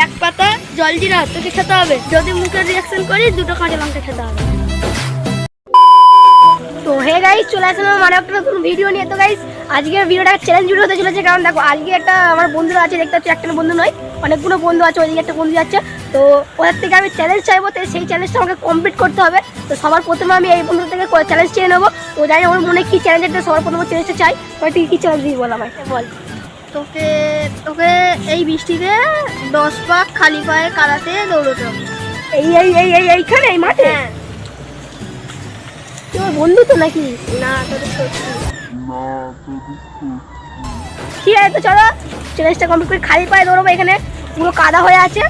এক পাতা জল জিরা তোকে খেতে হবে। যদি মুখের রিয়াকশন করি, দুটো কাঁচা লঙ্কা খেতে হবে। তো হে গাইস চলে আসলাম আমার একটা নতুন ভিডিও নিয়ে। তো গাইস আজকের ভিডিওটা চ্যালেঞ্জ ভিডিও হতে চলেছে। কারণ দেখো, আজকে একটা আমার বন্ধুরা আছে, দেখতে পাচ্ছি একটা বন্ধু নয়, অনেকগুলো বন্ধু আছে, ওইদিকে একটা বন্ধু আছে তো ওদের থেকে আমি চ্যালেঞ্জ চাইব তো সেই চ্যালেঞ্জটা আমাকে কমপ্লিট করতে হবে। তো সবার প্রথমে আমি এই বন্ধু থেকে চ্যালেঞ্জ চেয়ে নেব। তো জানি ওর মনে কী চ্যালেঞ্জ সবার প্রথমে চ্যালেঞ্জটা চাই। তুই কী চ্যালেঞ্জ দিই বল আমায়? বল। তোকে তোকে এই বৃষ্টিতে দশ পাক খালি পায়ে কারাতে দৌড়তে হবে। এই এই এই এই এইখানে এই মাঠে? হ্যাঁ। তুই আমার বন্ধু তো নাকি? না তোদের সত্যি ঠিক আছে তো চলো? চ্যালেঞ্জটা কমপ্লিট করে খালি পায়ে দৌড়বো এখানে। পুরো কাদা হয়ে আছে।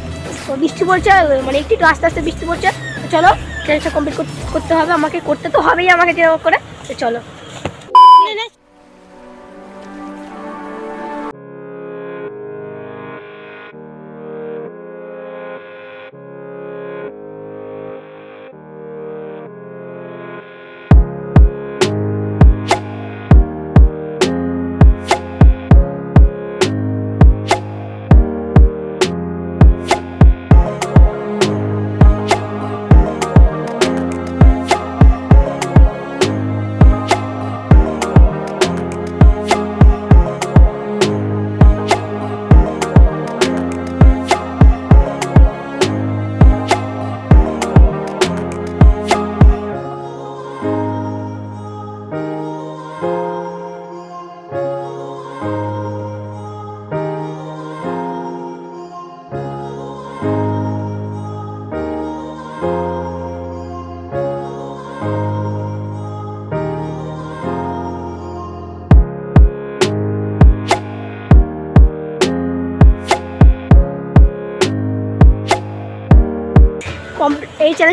তো বৃষ্টি পড়ছে মানে একটু একটু আস্তে আস্তে বৃষ্টি পড়ছে। চলো চ্যালেঞ্জটা কমপ্লিট করতে হবে। আমাকে করতে তো হবেই আমাকে যে করে। তো চলো।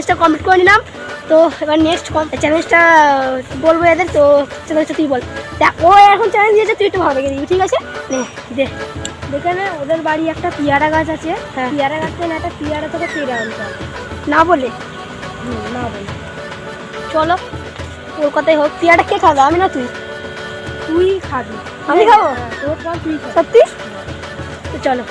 চ্যালেঞ্জটা কমপ্লিট করে নিলাম। তো এবার নেক্সট চ্যালেঞ্জটা বলব এদের তো চ্যালেঞ্জটা তুই বল। দেখ ও এখন চ্যালেঞ্জ দিয়েছে তুই একটু ভালো দিবি ঠিক আছে? নে দে। যেখানে ওদের বাড়ি একটা পিয়ারা গাছ আছে। পিয়ারা গাছ না একটা পিয়ারা তোকে পেরে আনতে হবে না বলে। না বলে। চলো ওর কলকাতায় হোক। পিয়াটা কে খাবে আমি না তুই? তুই খাবি। আমি খাব? হ্যাঁ, তোর তুই সত্যি? তো চলো।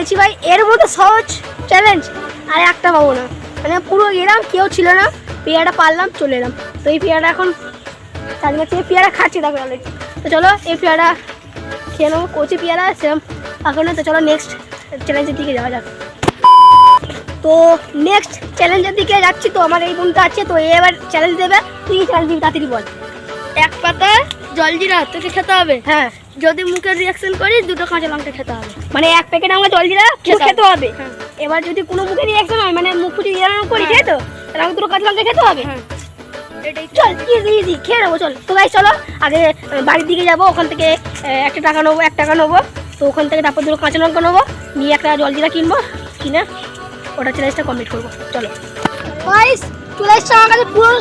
পেরেছি ভাই। এর মতো সহজ চ্যালেঞ্জ আর একটা পাবো না। মানে পুরো গেলাম কেউ ছিল না। পেয়ারা পারলাম চলে এলাম। তো এই পেয়ারা এখন চাঁদমা থেকে পেয়ারা খাচ্ছি দেখো অলরেডি তো চলো এই পেয়ারা খেয়ে নেব কচি পেয়ারা সেরকম এখন তো চলো নেক্সট চ্যালেঞ্জের দিকে যাওয়া যাক। তো নেক্সট চ্যালেঞ্জের দিকে যাচ্ছি। তো আমার এই বন্ধুটা আছে। তো এবার চ্যালেঞ্জ দেবে। তুই চ্যালেঞ্জ দিবি তাড়াতাড়ি বল। এক পাতা জল জিরা তোকে খেতে হবে? হ্যাঁ। যদি মুখের রিয়াকশন করি দুটো কাঁচা লঙ্কা খেতে হবে। মানে এক প্যাকেট আমরা জল দিলে খেতে হবে। হ্যাঁ। এবার যদি কোনো মুখে রিয়াকশন হয় মানে মুখ ফুটি রিয়াকশন করি হ্যাঁ। তাই তো তাহলে আমি দুটো কাঁচা লঙ্কা খেতে হবে? হ্যাঁ। চল ইজি ইজি খেয়ে নেব চল। তো গাই চলো আগে বাড়ির দিকে যাব ওখান থেকে একটা টাকা নেব এক টাকা নেব। তো ওখান থেকে তারপর দুটো কাঁচা লঙ্কা নেব নিয়ে একটা জলজিরা কিনবো কিনে ওটা চ্যালেঞ্জটা কমপ্লিট করব। চলো। গাইস চলে এসছে আমার কাছে পুরো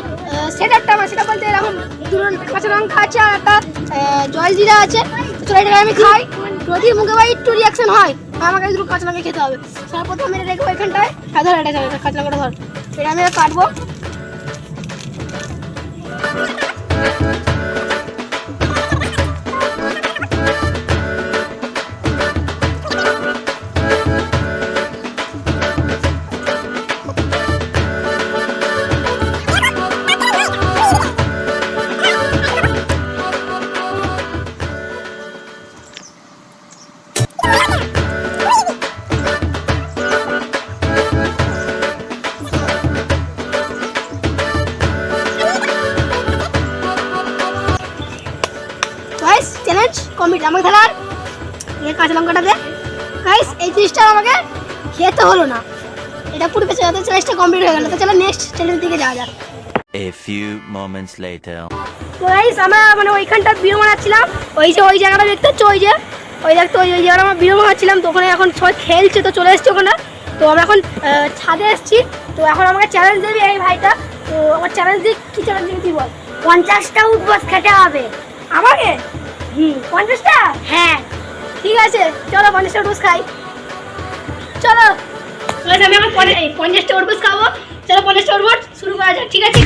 সেট আমার, সেটা বলতে এরকম দুটো কাঁচা লঙ্কা আছে আর একটা জল জলজিরা আছে। চলে এটাকে আমি খাই। যদি মুখে ভাই একটু রিয়াকশন হয় আমাকে দুটো কাঁচা লঙ্কা খেতে হবে। সর্বপ্রথম এটা রেখে এখানটায়। হ্যাঁ ধর, এটা কাঁচা লঙ্কাটা ধর। এটা আমি কাটবো। কমপ্লিট আমাকে তাহলে আর এই কাঁচা লঙ্কাটা দে। গাইস এই জিনিসটা আমাকে খেতে হলো না। এটা পুরো পেছনে যাতে চ্যালেঞ্জটা কমপ্লিট হয়ে গেল। তো চলো নেক্সট চ্যালেঞ্জ দিকে যাওয়া যাক। A few moments later. তো গাইস আমরা মানে ওইখানটা বিরো মারাচ্ছিলাম ওই যে ওই জায়গাটা দেখতে হচ্ছে ওই যে ওই দেখতে ওই ওই জায়গাটা আমরা বিরো মারাচ্ছিলাম তো ওখানে এখন সবাই খেলছে তো চলে এসছে ওখানে। তো আমরা এখন ছাদে এসেছি। তো এখন আমাকে চ্যালেঞ্জ দেবে এই ভাইটা। তো আমার চ্যালেঞ্জ দিক কী চ্যালেঞ্জ দিবি তুই বল? পঞ্চাশটা উঠবস খেতে হবে। আমাকে? হুম, পঞ্চাশটা? হ্যাঁ। ঠিক আছে, চলো পঞ্চাশটা উঠবস খাই। চলো। আমি আমার পঞ্চাশটা ওরবুস খাব। চলো পঞ্চাশটা ওরবুস শুরু করা যাক, ঠিক আছে?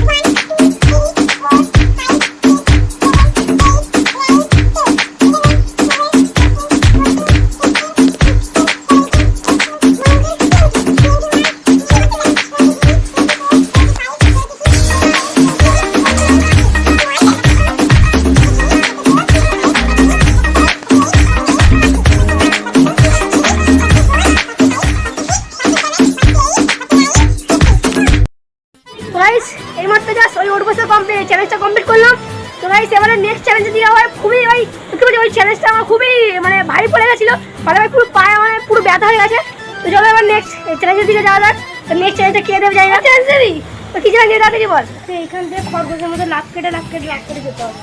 তো গাইস এবারে নেক্সট চ্যালেঞ্জ দিয়ে আমার খুবই ওই কি বলছি ওই চ্যালেঞ্জটা আমার খুবই মানে ভারী পড়ে গেছিল। মানে আমার পুরো পায়ে মানে পুরো ব্যথা হয়ে গেছে। তো চলো এবার নেক্সট চ্যালেঞ্জের দিকে যাওয়া যাক। তো নেক্সট চ্যালেঞ্জটা কে দেবে জানি না। চ্যালেঞ্জ দিবি? তো কি চ্যালেঞ্জ তাড়াতাড়ি বল? তো এখান থেকে খরগোশের মধ্যে লাভ কেটে লাভ কেটে লাভ কেটে যেতে হবে।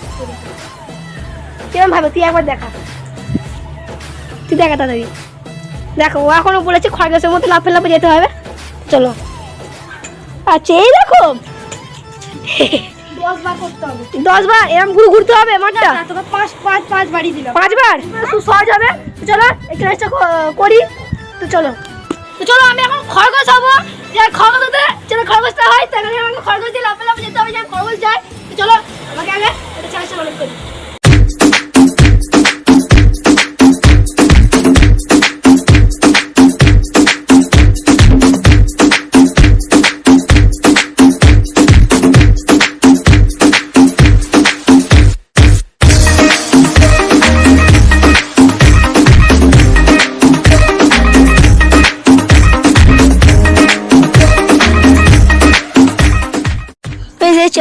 কিরম ভাবে তুই একবার দেখা। তুই দেখা তাড়াতাড়ি দেখো ও এখনও বলেছে খরগোশের মতো লাফে লাফে যেতে হবে। চলো। আচ্ছা এই দেখো। দশ বার করতে হবে। দশ বার এরম ঘুরে ঘুরতে হবে মাঠটা? তোকে পাঁচ পাঁচ পাঁচ বাড়ি দিলাম। পাঁচবার? খুব সহজ হবে। তো চলো এই চেষ্টা করি। তো চলো। তো চলো আমি এখন খরগোশ হব। যে খরগোশ হতে চলো খরগোশটা হয় তাহলে আমি খরগোশ দিয়ে লাফে লাফে যেতে হবে যে খরগোশ যায়। তো চলো আমাকে আগে এটা চ্যালেঞ্জটা কমপ্লিট করি।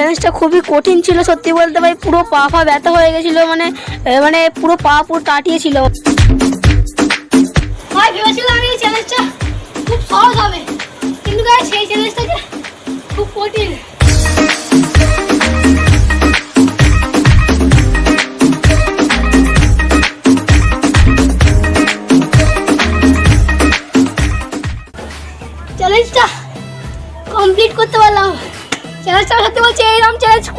চ্যালেঞ্জটা খুবই কঠিন ছিল, সত্যি বলতে ভাই, পুরো পা ফা ব্যথা হয়ে গেছিল মানে মানে পুরো পা পুরো কাটিয়েছিল। খুব কঠিন।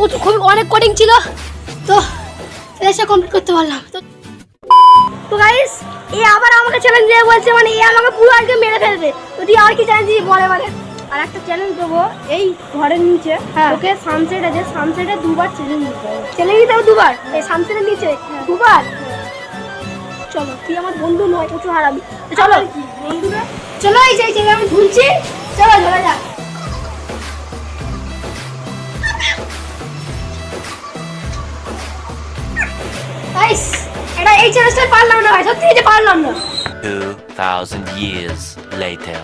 চ্যালেঞ্জ খুবই অনেক কঠিন ছিল। তো চ্যালেঞ্জটা কমপ্লিট করতে পারলাম। তো তো গাইস এ আবার আমাকে চ্যালেঞ্জ দিয়ে বলছে মানে এ আমাকে পুরো আজকে মেরে ফেলবে। তো তুই আর কি চ্যালেঞ্জ দিবি বলে মানে। আর একটা চ্যালেঞ্জ দেবো এই ঘরের নিচে। হ্যাঁ। তোকে সানসেট আছে সানসেটে দুবার চ্যালেঞ্জ দিতে হবে। চ্যালেঞ্জ দিতে হবে দুবার? এই সামসেনের নিচে? দুবার? চলো তুই আমার বন্ধু নয় প্রচুর হারাবি। তো চলো। চলো এই যে এই আমি ধুলছি। চলো চলে যা। এটা এই চ্যালেঞ্জটা পারলাম না ভাই সত্যি এটা পারলাম না। 2,000 years later.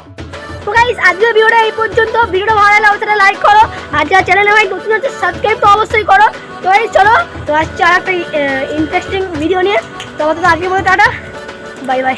তো গাইস আজকের ভিডিওটা এই পর্যন্ত। ভিডিওটা ভালো লাগলে অবশ্যই লাইক করো। আর যারা চ্যানেলে ভাই নতুন হচ্ছে সাবস্ক্রাইব তো অবশ্যই করো। তো এই চলো তো আসছে আর একটা ইন্টারেস্টিং ভিডিও নিয়ে। তো আজকে বলে টাটা। Bye bye